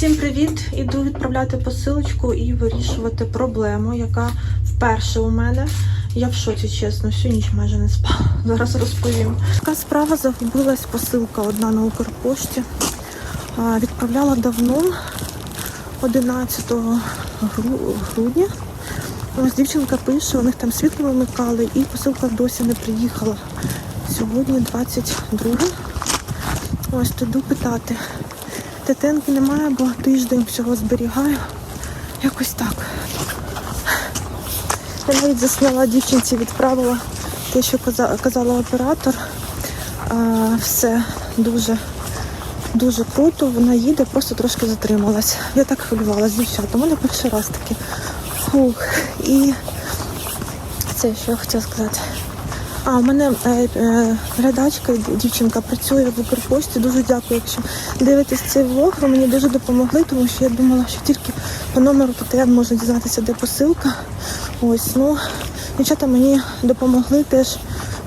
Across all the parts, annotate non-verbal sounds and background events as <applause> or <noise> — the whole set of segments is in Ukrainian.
Всім привіт! Іду відправляти посилочку і вирішувати проблему, яка вперше у мене. Я в шоці, чесно, всю ніч майже не спала. <laughs> Зараз розповім. Така справа загубилась посилка одна на Укрпошті. Відправляла давно, 11 гру- грудня. Ось дівчинка пише, у них там світло вимикали і посилка досі не приїхала. Сьогодні 22. Ось туди питати. Тетенки немає, бо тиждень всього зберігаю. Якось так. Я навіть засняла дівчинці, відправила те, що казала оператор. Все дуже дуже круто. Вона їде, просто трошки затрималась. Я так хвилювалася, дівчата. У мене перший раз таки. Фух. І це що я хотіла сказати. А, у мене е, е, глядачка, дівчинка працює в Укрпошті. Дуже дякую, якщо дивитесь цей влог. Ви мені дуже допомогли, тому що я думала, що тільки по номеру ПТН можна дізнатися, де посилка. Ось, ну, дівчата мені допомогли теж,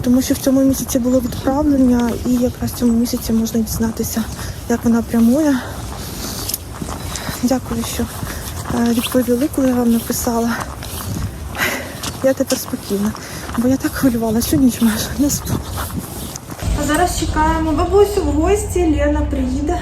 тому що в цьому місяці було відправлення, і якраз в цьому місяці можна дізнатися, як вона прямує. Дякую, що е, відповіли, коли я вам написала. Я тепер спокійна, бо я так хвилювалася, що ніч майже не спала. А зараз чекаємо бабусю в гості. Лена приїде,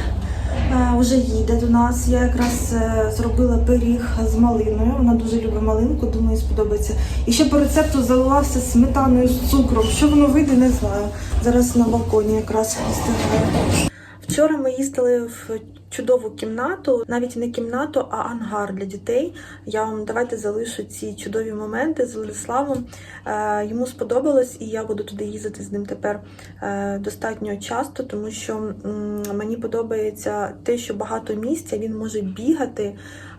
е, вже їде до нас. Я якраз е, зробила пиріг з малиною. Вона дуже любить малинку, думаю, сподобається. І ще по рецепту заливався сметаною з цукром. Що воно вийде, не знаю. Зараз на балконі якраз встигаю. Вчора ми їздили в чудову кімнату, навіть не кімнату, а ангар для дітей. Я вам давайте залишу ці чудові моменти з Владиславом. Е, йому сподобалось, і я буду туди їздити з ним тепер е, достатньо часто, тому що мені подобається те, що багато місця він може бігати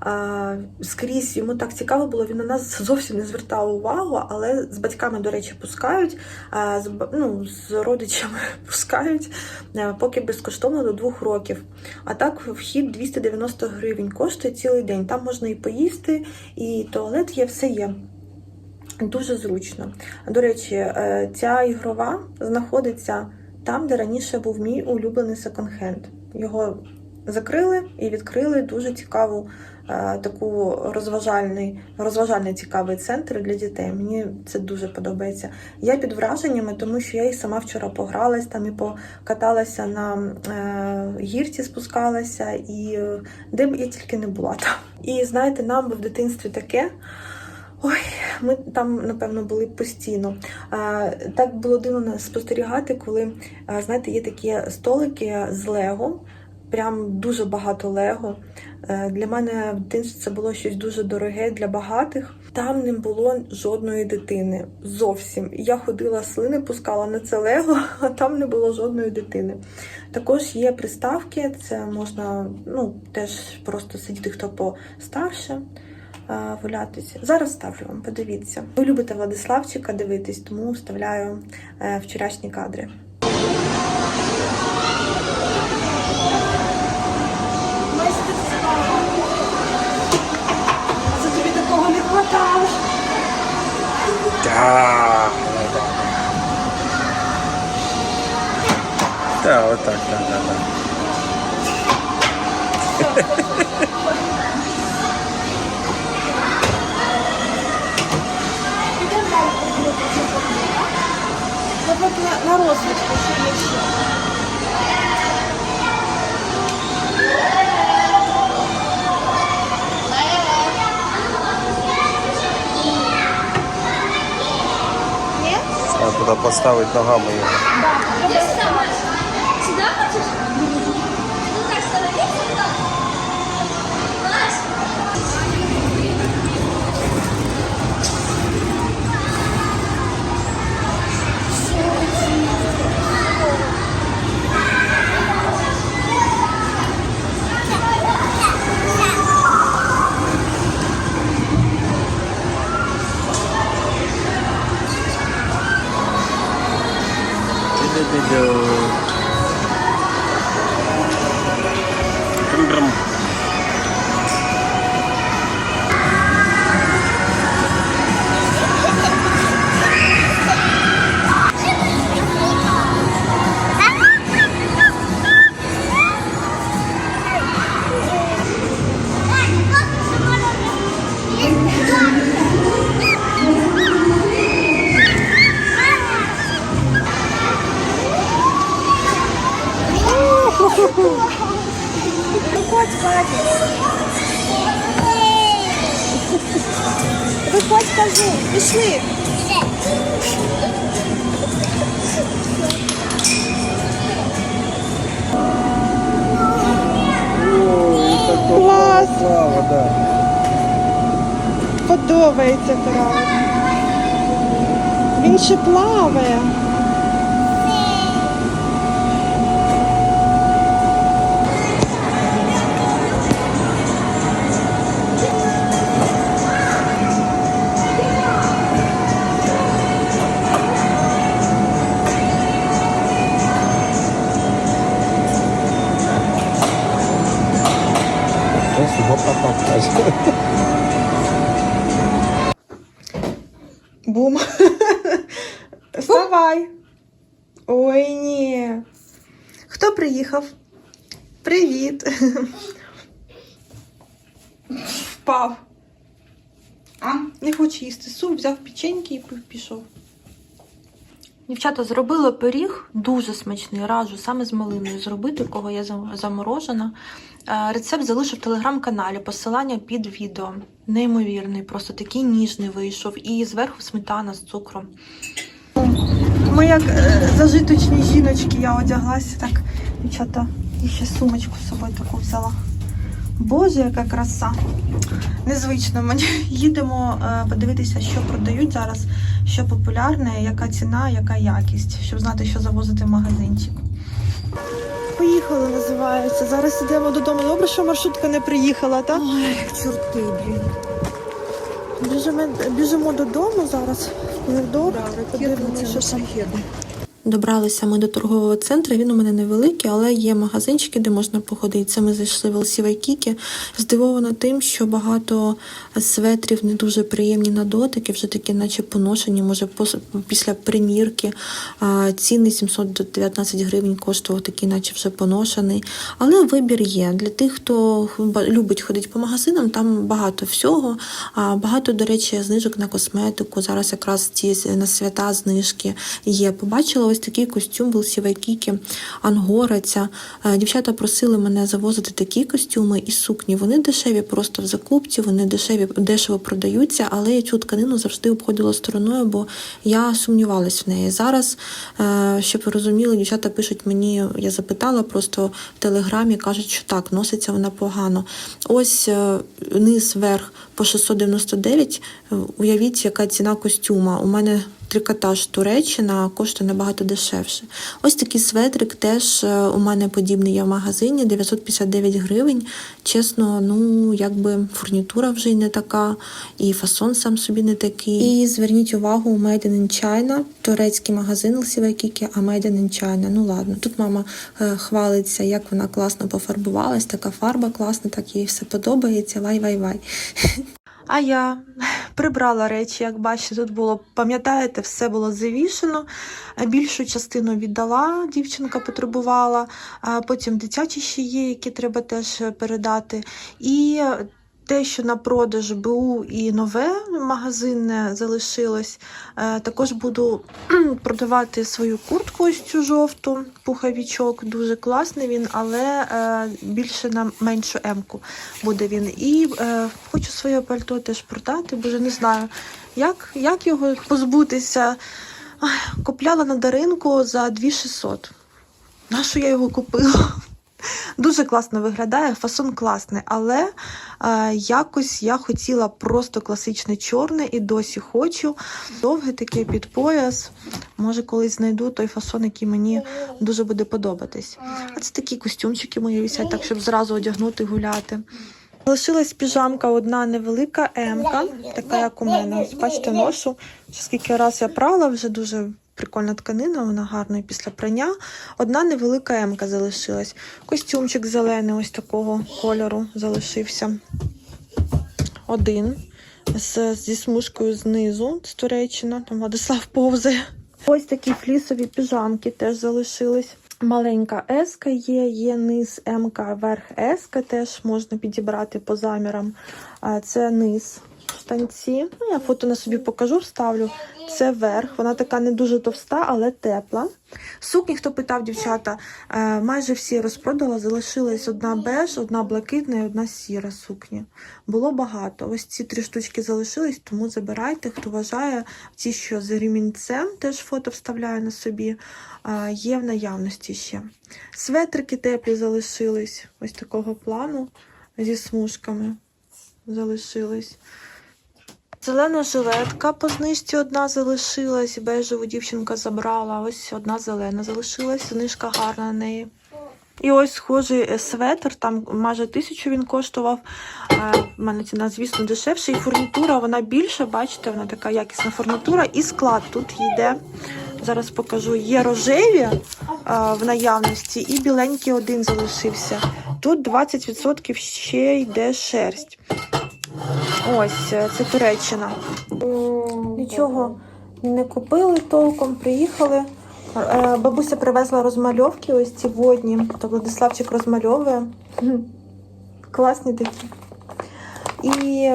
е, скрізь. Йому так цікаво було. Він на нас зовсім не звертав увагу, але з батьками, до речі, пускають, з, ну, з родичами <laughs> пускають, поки безкоштовно до двох років. А так вхід 290 гривень коштує цілий день. Там можна і поїсти, і туалет є, все є. Дуже зручно. До речі, е, ця ігрова знаходиться там, де раніше був мій улюблений секонд-хенд. Його закрили і відкрили дуже цікаву таку розважальний, розважальний цікавий центр для дітей. Мені це дуже подобається. Я під враженнями, тому що я і сама вчора погралась там і покаталася на е, гірці, спускалася, і е, де б я тільки не була там. І знаєте, нам би в дитинстві таке. Ой, ми там, напевно, були постійно. Так було дивно спостерігати, коли, знаєте, є такі столики з Лего, прям дуже багато Лего. Е, Для мене в дитинстві це було щось дуже дороге для багатих. Там не було жодної дитини. Зовсім. Я ходила слини, пускала на це Лего, <laughs> а там не було жодної дитини. Також є приставки, це можна ну, теж просто сидіти хто постарше е, валятися. Зараз ставлю вам, подивіться. Ви любите Владиславчика дивитись, тому вставляю е, вчорашні кадри. Да. Да, вот так, да, да, да. на, на розвитку, що Треба поставити ногами його. Dudududu. Drum drum. Пішли. Клас. Слава, да. Подобається краб. Він ще плаває. Бум. Вставай. Ой, ні. Хто приїхав? Привіт. Впав. А? Не хоче їсти суп, взяв печеньки і пішов. Дівчата зробила пиріг дуже смачний, раджу саме з малиною зробити, кого зам- заморожена. Е, Рецепт залишив в телеграм-каналі, посилання під відео. Неймовірний, просто такий ніжний вийшов. І зверху сметана з цукром. Ми як е, зажиточні жіночки, я одяглася так, дівчата, і ще сумочку з собою таку взяла. Боже, яка краса. Незвично мені. <laughs> Їдемо е, подивитися, що продають зараз, що популярне, яка ціна, яка якість, щоб знати, що завозити в магазинчик. Поїхали, називається. Зараз йдемо додому. Добре, що маршрутка не приїхала, так? Ой, чорти, блін. Біжимо, біжимо додому зараз. Коридор. Подивимося, що там. Добралися ми до торгового центру. Він у мене невеликий, але є магазинчики, де можна походити. Це ми зайшли в LC Waikiki. Здивована тим, що багато светрів не дуже приємні на дотики, вже такі, наче поношені, може, після примірки. Ціни 719 гривень коштував такий, наче вже поношений. Але вибір є. Для тих, хто любить ходити по магазинам, там багато всього. Багато, до речі, знижок на косметику. Зараз якраз ці на свята знижки є. Побачила ось такий костюм в Вайкікі Ангора. Е, Дівчата просили мене завозити такі костюми і сукні. Вони дешеві просто в закупці, вони дешеві, дешево продаються, але я цю тканину завжди обходила стороною, бо я сумнівалась в неї. Зараз, е, щоб ви розуміли, дівчата пишуть мені, я запитала просто в телеграмі, кажуть, що так, носиться вона погано. Ось е, низ верх по 699. Е, Уявіть, яка ціна костюма. У мене трикотаж Туреччина коштує набагато дешевше. Ось такий светрик теж е, у мене подібний є в магазині 959 гривень. Чесно, ну якби фурнітура вже й не така, і фасон сам собі не такий. І зверніть увагу, у Made in China, турецький магазин Лсівайкіки, а Made in China. Ну ладно, тут мама е, хвалиться, як вона класно пофарбувалась, така фарба класна, так їй все подобається. Вай-вай-вай. А я <sighs> прибрала речі, як бачите, тут було, пам'ятаєте, все було завішено. Е, Більшу частину віддала, дівчинка потребувала, потім дитячі ще є, які треба теж е, передати. І е, те, що на продаж БУ і нове магазинне залишилось, е, також буду <clears throat> продавати свою куртку ось цю жовту, пуховічок. Дуже класний він, але е, більше на меншу емку буде він. І е, хочу своє пальто теж продати, бо вже не знаю, як, як його позбутися. Купляла на даринку за 2600. Нащо я його купила? Дуже класно виглядає, фасон класний, але е, якось я хотіла просто класичне чорне і досі хочу. Довге таке під пояс. Може, колись знайду той фасон, який мені дуже буде подобатись. А це такі костюмчики мої висять, так щоб зразу одягнути гуляти. Залишилась піжамка одна невелика емка, така як у мене. Бачите, ношу. Скільки раз я прала, вже дуже прикольна тканина, вона гарна і після прання. Одна невелика емка залишилась. Костюмчик зелений, ось такого кольору залишився. Один. З, зі смужкою знизу, з Туреччина, там Владислав повзає. Ось такі флісові піжамки теж залишились. Маленька еска є, є низ МК, верх еска теж можна підібрати по замірам. Це низ. Штанці. Ну, я фото на собі покажу, вставлю. Це верх. Вона така не дуже товста, але тепла. Сукні, хто питав, дівчата, е, майже всі розпродала. Залишилась одна беж, одна блакитна і одна сіра сукня. Було багато. Ось ці три штучки залишились, тому забирайте, хто вважає. Ті, що з ремінцем, теж фото вставляю на собі. е, Є в наявності ще. Светрики теплі залишились, ось такого плану зі смужками залишились. Зелена жилетка по знижці одна залишилась, бежеву дівчинка забрала. Ось одна зелена залишилась, знижка гарна на неї. І ось схожий е, светр, там майже тисячу він коштував. У мене ціна, звісно, дешевша. І фурнітура вона більша, бачите, вона така якісна фурнітура. І склад тут йде. Зараз покажу. Є рожеві е, в наявності, і біленький один залишився. Тут 20% ще йде шерсть. Ось, е, це Туреччина. Нічого не купили толком, приїхали. Е, Бабуся привезла розмальовки, ось ці водні. То Владиславчик розмальовує. <laughs> Класні такі. І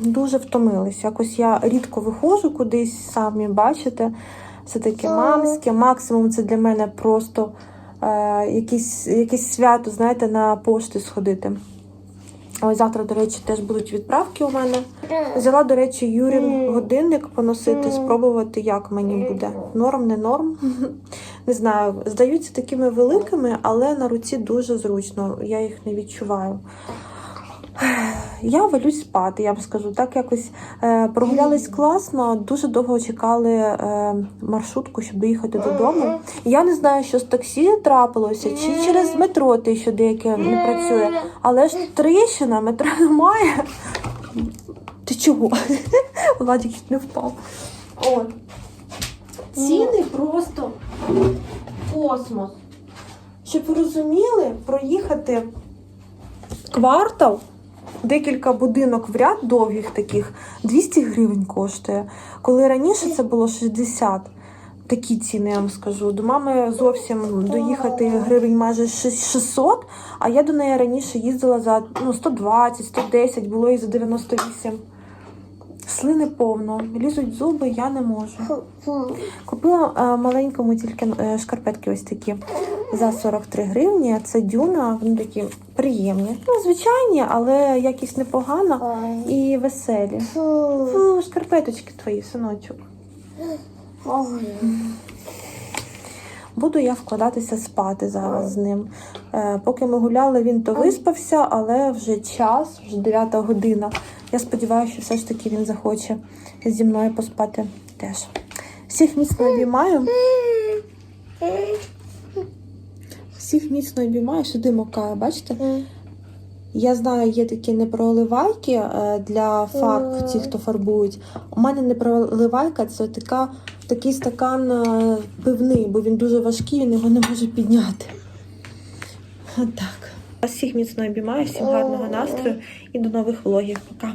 дуже втомились. Якось я рідко виходжу кудись, самі бачите. Все таке мамське. Максимум це для мене просто е, якесь, якесь свято, знаєте, на пошту сходити. Ось завтра, до речі, теж будуть відправки у мене. Взяла, до речі, Юрін годинник поносити, спробувати, як мені буде. Норм, не норм. Не знаю, здаються такими великими, але на руці дуже зручно. Я їх не відчуваю. Я валюсь спати, я вам скажу. Так якось е, прогулялись класно, дуже довго чекали е, маршрутку, щоб доїхати додому. Я не знаю, що з таксі трапилося, чи через метро те, що деяке не працює. Але ж тріщина, метро <laughs> немає. Ти чого? <laughs> Владик не впав. От. Ціни просто космос. Щоб ви розуміли, проїхати квартал, декілька будинок в ряд довгих таких, 200 гривень коштує. Коли раніше це було 60. Такі ціни, я вам скажу. До мами зовсім доїхати гривень майже 600, а я до неї раніше їздила за ну, 120, 110, було і за 98. Слини повно, лізуть зуби, я не можу. Купила е, маленькому тільки е, шкарпетки ось такі за 43 гривні. Це дюна, вони такі приємні. Ну, звичайні, але якість непогана і веселі. Фу, шкарпеточки твої, синочок. Буду я вкладатися спати зараз з ним. Е, поки ми гуляли, він то виспався, але вже час, вже 9 година. Я сподіваюся, що все ж таки він захоче зі мною поспати теж. Всіх міцно обіймаю. Всіх міцно обіймаю, сюди мокає, бачите? Я знаю, є такі непроливайки е, для фарб, ті, хто фарбують. У мене непроливайка це така, такий стакан е, пивний, бо він дуже важкий, він його не може підняти. Отак. Всіх міцно обіймаю, всім гарного настрою і до нових влогів. Пока.